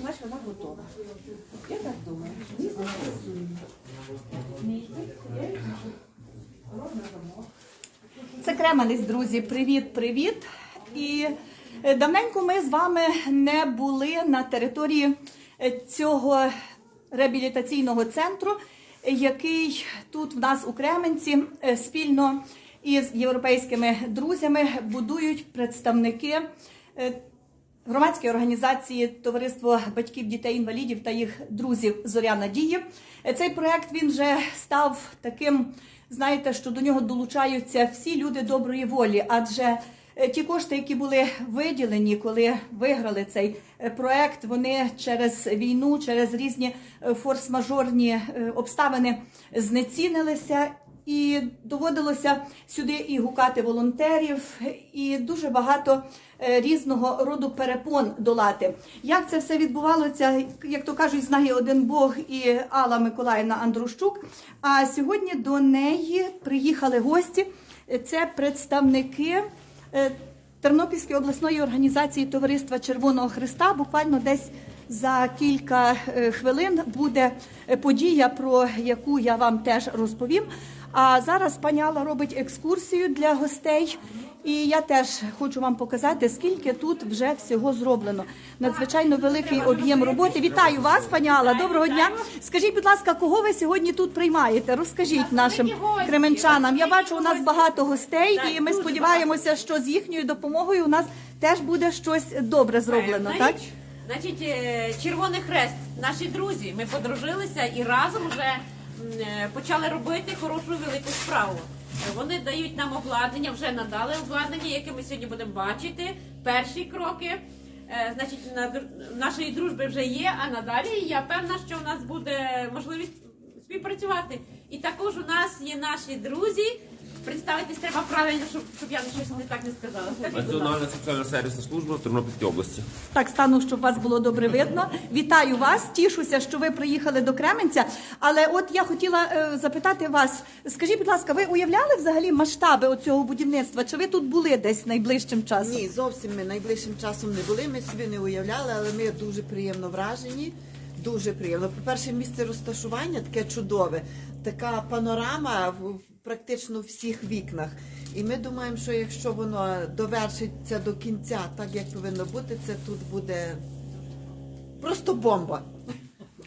Знаєш, вона готова. Я так думаю. Це Креманець, друзі. Привіт, привіт. І давненько ми з вами не були на території е, цього реабілітаційного центру, е, який тут в нас у Кременці е, спільно із європейськими друзями будують представники. е, Громадської організації Товариство батьків дітей інвалідів та їх друзів Зоря Надії. Е, Цей проект він вже став таким, знаєте, що до нього долучаються всі люди доброї волі, адже е, ті кошти, які були виділені, коли виграли цей е, проект, вони через війну, через різні е, форс-мажорні е, обставини знецінилися. І доводилося сюди і гукати волонтерів, і дуже багато е, різного роду перепон долати. Як це все відбувалося, як то кажуть, знає один Бог і Алла Миколаївна Андрущук. А сьогодні до неї приїхали гості. Це представники е, Тернопільської обласної організації Товариства Червоного Христа. Буквально десь за кілька е, хвилин буде е, подія, про яку я вам теж розповім. А зараз пані Алла робить екскурсію для гостей. І я теж хочу вам показати, скільки тут вже всього зроблено. Надзвичайно великий об'єм роботи. Вітаю вас, пані Алла. Доброго дня. Скажіть, будь ласка, кого ви сьогодні тут приймаєте? Розкажіть нашим кременчанам. Я бачу, у нас багато гостей, і ми сподіваємося, що з їхньою допомогою у нас теж буде щось добре зроблено. Так Значить, е, Червоний Хрест, наші друзі, ми подружилися і разом вже почали робити хорошу велику справу. Е, Вони дають нам обладнання, вже надали обладнання, яке ми сьогодні будемо бачити. Перші кроки. Е, Значить, на нашої дружби вже є, а надалі я певна, що у нас буде можливість співпрацювати. І також у нас є наші друзі. Представитись треба правильно, щоб, щоб я щось не так не сказала. Скажіть, будь ласка. Національна соціальна сервісна служба в Тернопільській області. Так стану, щоб вас було добре видно. Вітаю вас, тішуся, що ви приїхали до Кременця. Але от я хотіла е, запитати вас, скажіть, будь ласка, ви уявляли взагалі масштаби оцього будівництва? Чи ви тут були десь найближчим часом? Ні, зовсім ми найближчим часом не були. Ми собі не уявляли, але ми дуже приємно вражені. Дуже приємно. По-перше, місце розташування таке чудове, така панорама в практично всіх вікнах. І ми думаємо, що якщо воно довершиться до кінця, так як повинно бути, це тут буде просто бомба.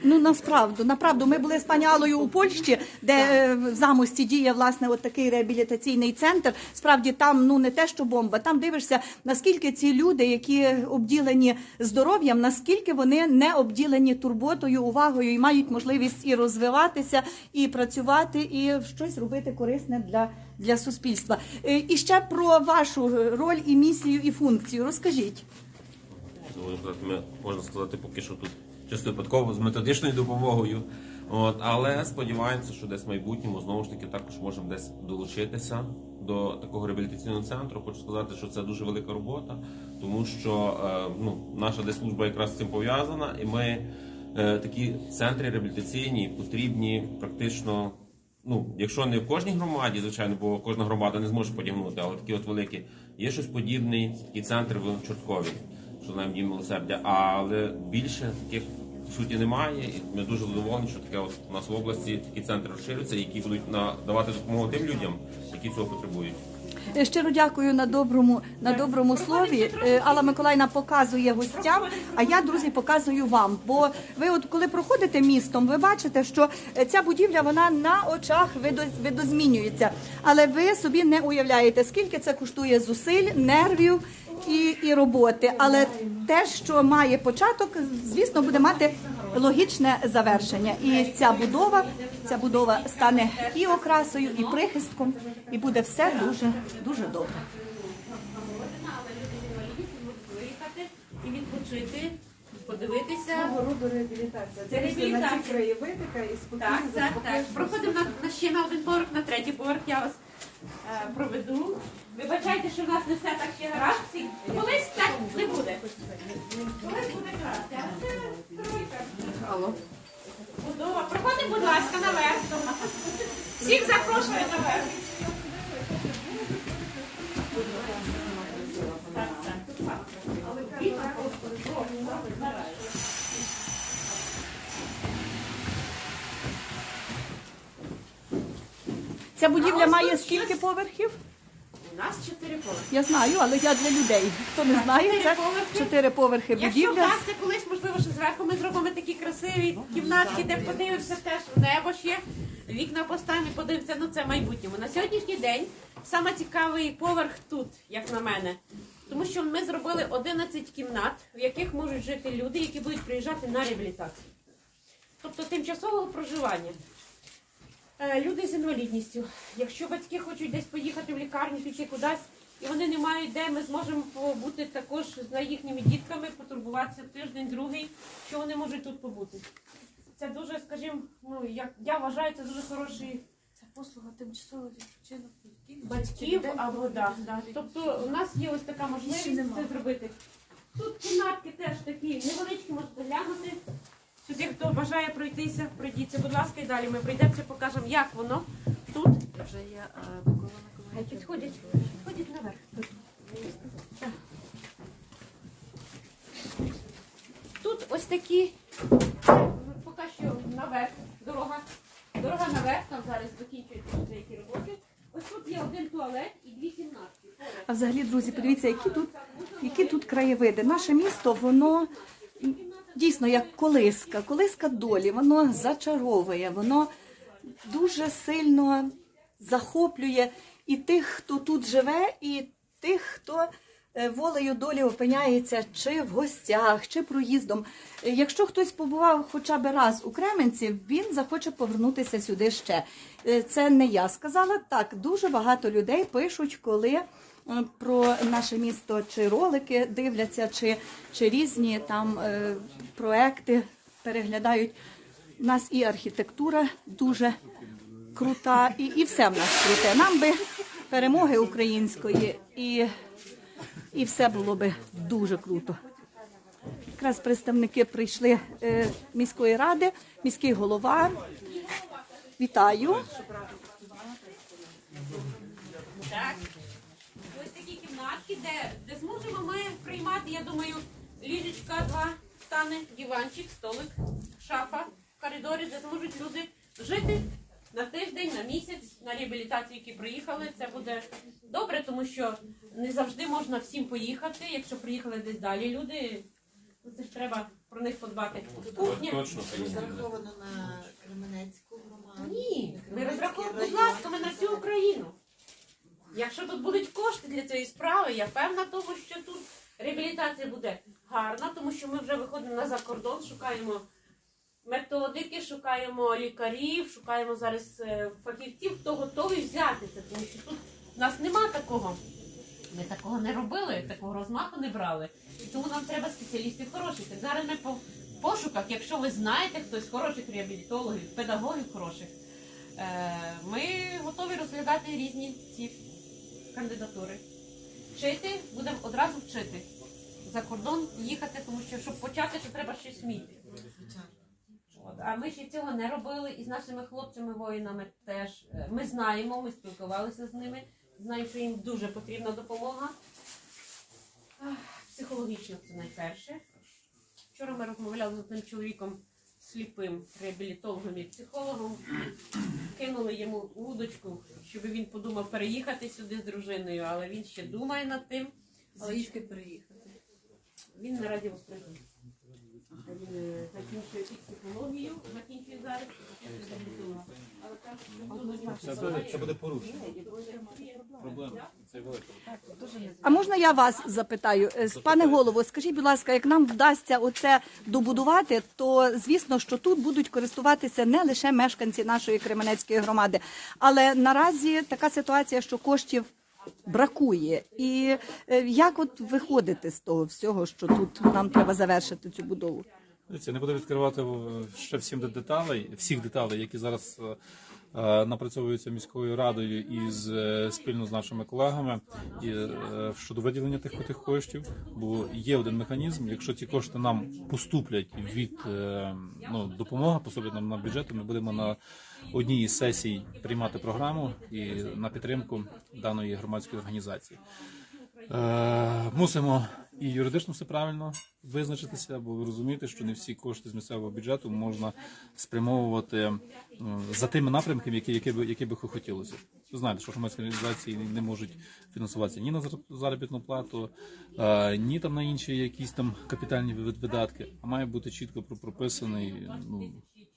Ну насправду, направду, ми були з пані у Польщі, де е, в замості діє власне от такий реабілітаційний центр. Справді там ну не те, що бомба. Там дивишся, наскільки ці люди, які обділені здоров'ям, наскільки вони не обділені турботою, увагою і мають можливість і розвиватися, і працювати, і щось робити корисне для, для суспільства. Е, І ще про вашу роль і місію і функцію. Розкажіть. Ми можна сказати, поки що тут чисто випадково з методичною допомогою. От, але сподіваємося, що десь в майбутньому знову ж таки також можемо десь долучитися до такого реабілітаційного центру. Хочу сказати, що це дуже велика робота, тому що е, ну, наша десь служба якраз з цим пов'язана, і ми е, такі центри реабілітаційні потрібні практично. Ну, якщо не в кожній громаді, звичайно, бо кожна громада не зможе потягнути, але такі от великі. Є щось подібне, такий центр в Чорткові, що знаємо дім милосердя, але більше таких суті немає. І ми дуже задоволені, що таке от у нас в області такі центри розширюються, які будуть надавати допомогу тим людям, які цього потребують. Щиро дякую на доброму на доброму слові. Е, Алла Миколаївна показує гостям. А я, друзі, показую вам. Бо ви, от коли проходите містом, ви бачите, що е, ця будівля вона на очах видо- видозмінюється. Але ви собі не уявляєте, скільки це коштує зусиль, нервів і, і роботи. Але те, що має початок, звісно, буде мати логічне завершення. І ця будова, ця будова стане і окрасою, і прихистком, і буде все дуже дуже добре. але люди з виїхати і відпочити, подивитися. роду реабілітація. Це реабілітація. ці краєвидика і Так, так, так. Проходимо на, на ще на один поверх, на третій поверх я вас Е, проведу. Вибачайте, що в нас не все так ще гаразд. Колись так не буде. Колись буде гаразд. А це тройка. Будова. Проходимо, будь ласка, наверх. Всіх запрошую наверх. Ця будівля має скільки поверхів? У нас чотири поверхи. Я знаю, але я для людей. Хто не знає, це чотири поверхи Якщо будівля. вдасться колись, можливо, що зверху ми зробимо такі красиві кімнатки, де подивимося теж в небо ще. Вікна поставимо і подивимося, ну це в майбутньому. На сьогоднішній день саме цікавий поверх тут, як на мене. Тому що ми зробили 11 кімнат, в яких можуть жити люди, які будуть приїжджати на реабілітацію. Тобто тимчасового проживання. Е, Люди з інвалідністю. Якщо батьки хочуть десь поїхати в лікарню, піти кудись, і вони не мають де, ми зможемо побути також з їхніми дітками, потурбуватися тиждень, другий, що вони можуть тут побути. Це дуже, скажімо, ну як я вважаю, це дуже хороший Це послуга тимчасовий відпочинок батьків або да, да. Тобто у нас є ось така можливість це зробити. Тут кімнатки теж такі невеличкі, можете глянути. Сюди, хто бажає пройтися, пройдіться, будь ласка, і далі ми пройдемося, покажемо, як воно тут. Вже є е, Микола Хай Миколаївич. підходять, підходять наверх. Тут ось такі, поки що наверх, дорога, дорога наверх, там зараз закінчуються деякі роботи. Ось тут є один туалет і дві кімнатки. А взагалі, друзі, подивіться, які тут, які тут краєвиди. Наше місто, воно дійсно як колиска, колиска долі, воно зачаровує, воно дуже сильно захоплює і тих, хто тут живе, і тих, хто е, волею долі опиняється чи в гостях, чи проїздом. Е, Якщо хтось побував хоча б раз у Кременці, він захоче повернутися сюди ще. Е, Це не я сказала. Так, дуже багато людей пишуть, коли про наше місто чи ролики дивляться, чи, чи різні там е, проекти переглядають. У нас і архітектура дуже крута, і, і все в нас круте. Нам би перемоги української, і, і все було би дуже круто. Якраз представники прийшли е, міської ради, міський голова. Вітаю. Так. Кімнатки, де, де зможемо ми приймати, я думаю, ліжечка два стане, диванчик, столик, шафа в коридорі, де зможуть люди жити на тиждень, на місяць, на реабілітацію, які приїхали. Це буде добре, тому що не завжди можна всім поїхати. Якщо приїхали десь далі люди, ну це ж треба про них подбати. Кухня. Точно, Розраховано на Кременецьку громаду. Ні, ми розраховуємо, будь ласка, ми на всю Україну. Якщо тут будуть кошти для цієї справи, я певна того, що тут реабілітація буде гарна, тому що ми вже виходимо на закордон, шукаємо методики, шукаємо лікарів, шукаємо зараз е, фахівців, хто готовий взяти це, тому що тут в нас нема такого. Ми такого не робили, такого розмаху не брали. І тому нам треба спеціалістів хороших. Так зараз ми по пошуках, якщо ви знаєте хтось хороших реабілітологів, педагогів хороших, е, ми готові розглядати різні ці кандидатури. Вчити будемо одразу вчити. За кордон їхати, тому що щоб почати, ще треба щось вміти. А ми ще цього не робили і з нашими хлопцями-воїнами теж. Е, Ми знаємо, ми спілкувалися з ними, знаємо, що їм дуже потрібна допомога. Психологічно це найперше. Вчора ми розмовляли з одним чоловіком сліпим реабілітологом і психологом. Кинули йому удочку, щоб він подумав переїхати сюди з дружиною, але він ще думає над тим. Але Звідки переїхати? він наразі в Острозі. Він е, закінчує психологію, закінчує зараз. Але буде, це буде порушення. Проблема. Це велика. А можна я вас запитаю, Е, с- пане голово, скажіть, будь ласка, як нам вдасться оце добудувати, то звісно, що тут будуть користуватися не лише мешканці нашої Кременецької громади, але наразі така ситуація, що коштів бракує. І е, як от виходити з того всього, що тут нам треба завершити цю будову? Дивіться, не буду відкривати е, ще всім де- деталей, всіх деталей, які зараз е, е, напрацьовуються міською радою і з, е, спільно з нашими колегами і, е, щодо виділення тих тих коштів. Бо є один механізм. Якщо ці кошти нам поступлять від ну, допомоги, поступлять нам на бюджет, ми будемо на одній із сесій приймати програму і на підтримку даної громадської організації. Мусимо і юридично все правильно визначитися, бо ви розумієте, що не всі кошти з місцевого бюджету можна спрямовувати за тими напрямками, які, які, би, які би хотілося. Ви знаєте, що громадські організації не можуть фінансуватися ні на заробітну плату, е, ні там на інші якісь там капітальні видатки, а має бути чітко про- прописаний ну,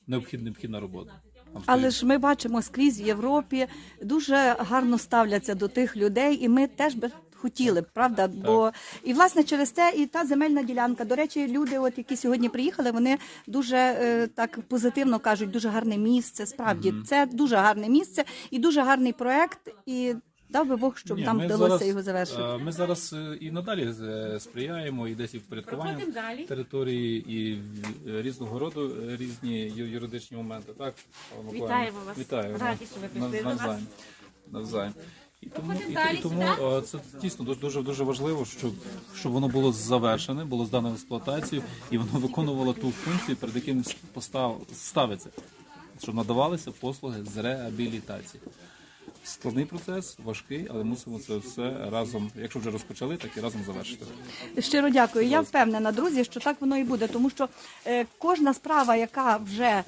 необхідна, необхідна робота. Але ж ми бачимо скрізь в Європі дуже гарно ставляться до тих людей, і ми теж би хотіли, б, правда? Бо і власне через це і та земельна ділянка. До речі, люди, от які сьогодні приїхали, вони дуже е, так позитивно кажуть, дуже гарне місце. Справді, це дуже гарне місце і дуже гарний проект. І дав би Бог, щоб Ні, ми вдалося зараз, його завершити. е, Ми зараз е, і надалі е, сприяємо і десь і впорядкування території, і різного роду різні юридичні моменти. Так, Миколаївна? Вітаємо вас. Вітаю. Раді, що ви прийшли до нас. Навзаєм. І тому, і, і тому е, це дійсно дуже- дуже дуже важливо, щоб, щоб воно було завершене, було здане в експлуатацію, і воно виконувало ту функцію, перед яким постав ставиться, щоб надавалися послуги з реабілітації. Складний процес, важкий, але мусимо це все разом, якщо вже розпочали, так і разом завершити. Щиро дякую. Я впевнена, друзі, що так воно і буде, тому що е, кожна справа, яка вже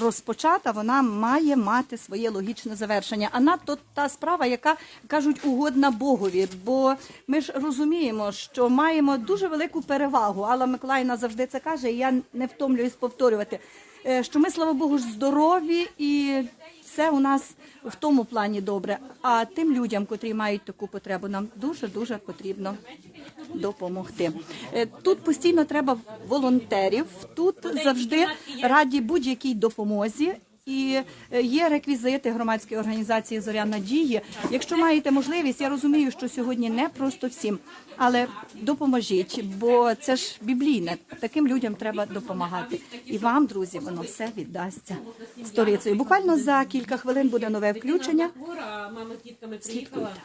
розпочата, вона має мати своє логічне завершення. А надто та справа, яка кажуть угодна Богові. Бо ми ж розуміємо, що маємо дуже велику перевагу. Алла Миколаївна завжди це каже, і я не втомлююсь повторювати. е, Що ми, слава Богу, здорові і все у нас в тому плані добре. А тим людям, котрі мають таку потребу, нам дуже дуже потрібно допомогти. Е, Тут постійно треба волонтерів. Тут завжди раді будь-якій допомозі. І е, є реквізити громадської організації Зоря надії. Якщо маєте можливість, я розумію, що сьогодні не просто всім, але допоможіть, бо це ж біблійне. Таким людям треба допомагати. І вам, друзі, воно все віддасться сторицею. Буквально за кілька хвилин буде нове включення. Мама з дітками Слідкуйте. приїхала.